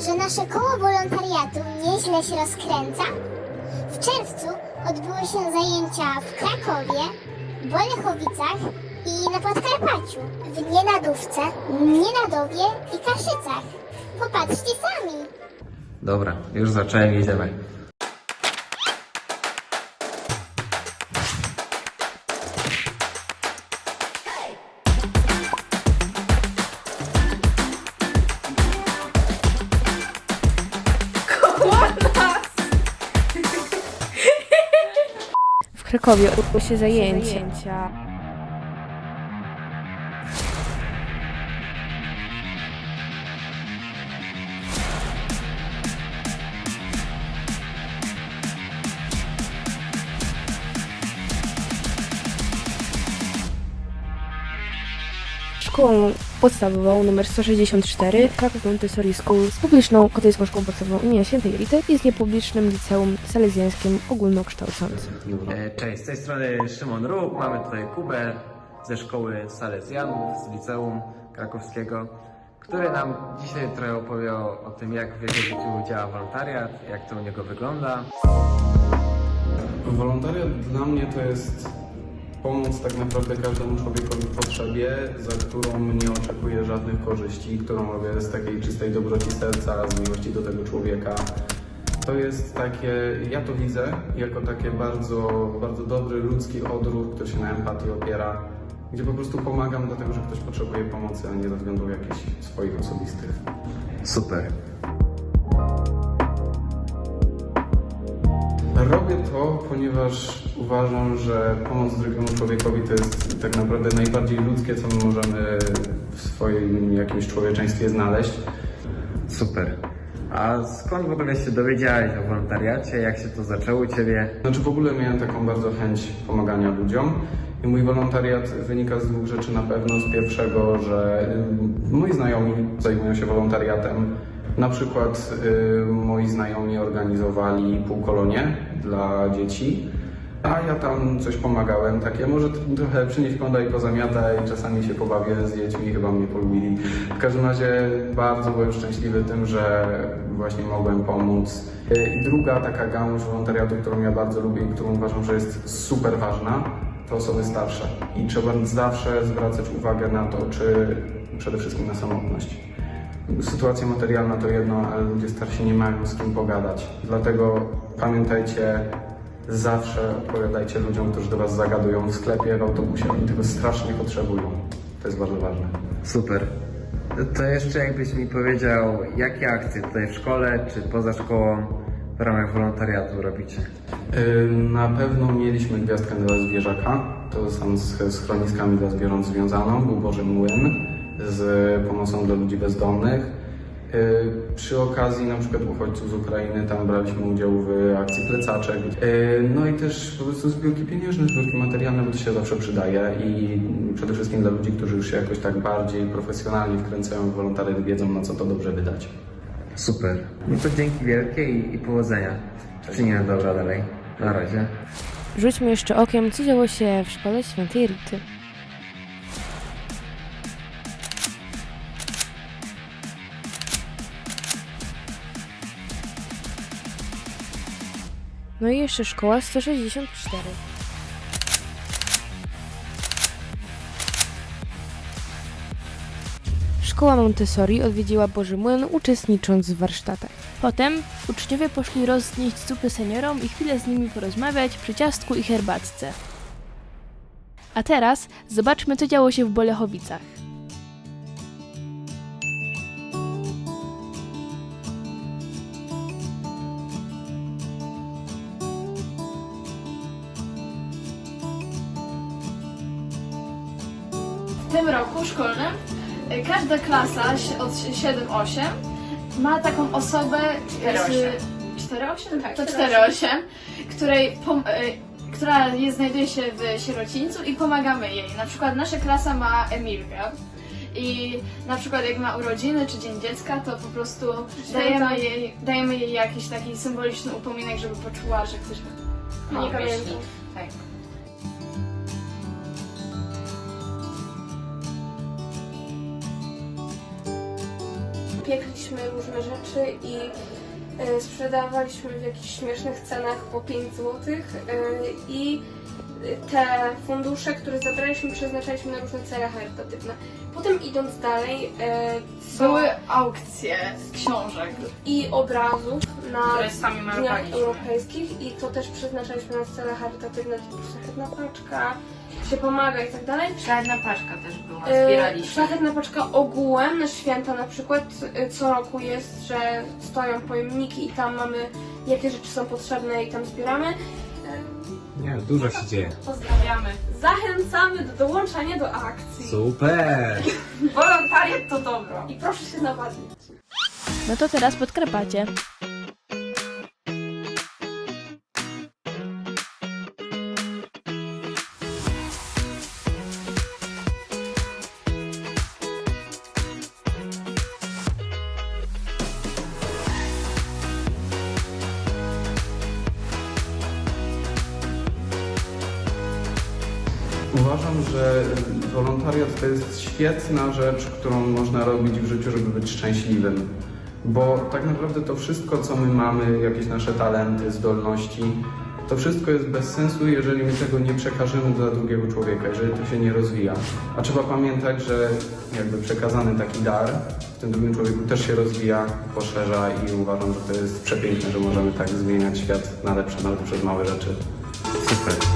że nasze koło wolontariatu nieźle się rozkręca. W czerwcu odbyły się zajęcia w Krakowie, Bolechowicach i na Podkarpaciu, w Nienadówce, Nienadowie i Kaszycach. Popatrzcie sami! Dobra, już zacząłem, idziemy. Krakowie odbyło się zajęcia. Szkołą podstawową nr 164 Kraków Montessori School z publiczną katolicką szkołą podstawową imienia Świętej Rity i z niepublicznym liceum salezjańskim ogólnokształcącym. E, Cześć, z tej strony Szymon Róg, mamy tutaj Kubę ze szkoły Salezjanów z liceum krakowskiego, który nam dzisiaj trochę opowie o, o tym, jak w jego życiu działa wolontariat, jak to u niego wygląda. Wolontariat dla mnie to jest pomoc tak naprawdę każdemu człowiekowi w potrzebie, za którą nie oczekuję żadnych korzyści, którą robię z takiej czystej dobroci serca, z miłości do tego człowieka. To jest takie, ja to widzę jako takie bardzo, bardzo dobry ludzki odruch, który się na empatii opiera, gdzie po prostu pomagam dlatego, że ktoś potrzebuje pomocy, a nie ze względów jakichś swoich osobistych. Super. Robię to, ponieważ uważam, że pomoc drugiemu człowiekowi to jest tak naprawdę najbardziej ludzkie, co my możemy w swoim jakimś człowieczeństwie znaleźć. Super. A skąd w ogóle się dowiedziałeś o wolontariacie? Jak się to zaczęło u Ciebie? Znaczy w ogóle miałem taką bardzo chęć pomagania ludziom i mój wolontariat wynika z dwóch rzeczy na pewno. Z pierwszego, że y, moi znajomi zajmują się wolontariatem. Na przykład y, moi znajomi organizowali półkolonie dla dzieci, a ja tam coś pomagałem, takie może trochę przynieść kąda i pozamiataj, czasami się pobawię z dziećmi, chyba mnie polubili. W każdym razie bardzo byłem szczęśliwy tym, że właśnie mogłem pomóc. Y, I druga taka gałąź wolontariatu, którą ja bardzo lubię i którą uważam, że jest super ważna, to osoby starsze. I trzeba zawsze zwracać uwagę na to, czy przede wszystkim na samotność. Sytuacja materialna to jedno, ale ludzie starsi nie mają z kim pogadać. Dlatego pamiętajcie, zawsze odpowiadajcie ludziom, którzy do Was zagadują w sklepie, w autobusie. Oni tego strasznie potrzebują. To jest bardzo ważne. Super. To jeszcze jakbyś mi powiedział, jakie akcje tutaj w szkole czy poza szkołą w ramach wolontariatu robicie? Yy, Na pewno mieliśmy gwiazdkę dla zwierzaka. To sam z schroniskami dla zwierząt związaną. Był Boży Młyn z pomocą dla ludzi bezdomnych. Yy, Przy okazji na przykład uchodźców z Ukrainy tam braliśmy udział w akcji plecaczek. Yy, No i też po prostu zbiórki pieniężne, zbiórki materialne, bo to się zawsze przydaje i przede wszystkim dla ludzi, którzy już się jakoś tak bardziej profesjonalnie wkręcają w wolontariat, wiedzą na co to dobrze wydać. Super. No to dzięki wielkie i, i powodzenia. Czynię dobra dalej. Na razie. Rzućmy jeszcze okiem, co działo się w szkole Świętej Rity. No i jeszcze szkoła 164. Szkoła Montessori odwiedziła Boży Młyn, uczestnicząc w warsztatach. Potem uczniowie poszli roznieść zupy seniorom i chwilę z nimi porozmawiać przy ciastku i herbatce. A teraz zobaczmy, co działo się w Bolechowicach. Tym roku szkolnym y, każda klasa od 7-8 ma taką osobę z 4-8? Tak, to 4-8. 4-8, której y, która jest, znajduje się w sierocińcu i pomagamy jej. Na przykład nasza klasa ma Emilkę. I na przykład jak ma urodziny czy dzień dziecka, to po prostu dajemy jej, dajemy jej jakiś taki symboliczny upominek, żeby poczuła, że ktoś ma Nie pamiętam. Tak. Piekliśmy różne rzeczy i E, Sprzedawaliśmy w jakichś śmiesznych cenach po 5 zł i te fundusze, które zabraliśmy, przeznaczaliśmy na różne cele charytatywne. Potem idąc dalej, e, są Były aukcje z książek, i obrazów na sami dniach malowaliśmy. europejskich i to też przeznaczaliśmy na cele charytatywne, typu szlachetna paczka, się pomaga i tak dalej. Szlachetna paczka też była, E, zbieraliśmy. Szlachetna paczka ogółem na święta na przykład e, co roku jest, że stoją pojemniki i tam mamy jakie rzeczy są potrzebne i tam zbieramy. Nie, dużo się dzieje. Pozdrawiamy. Zachęcamy do dołączania do akcji. Super! Wolontariat to dobro. I proszę się nawadniać. No to teraz Podkarpacie. Uważam, że wolontariat to jest świetna rzecz, którą można robić w życiu, żeby być szczęśliwym. Bo tak naprawdę to wszystko, co my mamy, jakieś nasze talenty, zdolności, to wszystko jest bez sensu, jeżeli my tego nie przekażemy dla drugiego człowieka, jeżeli to się nie rozwija. A trzeba pamiętać, że jakby przekazany taki dar w tym drugim człowieku też się rozwija, poszerza i uważam, że to jest przepiękne, że możemy tak zmieniać świat na lepsze, nawet przez małe rzeczy. Super.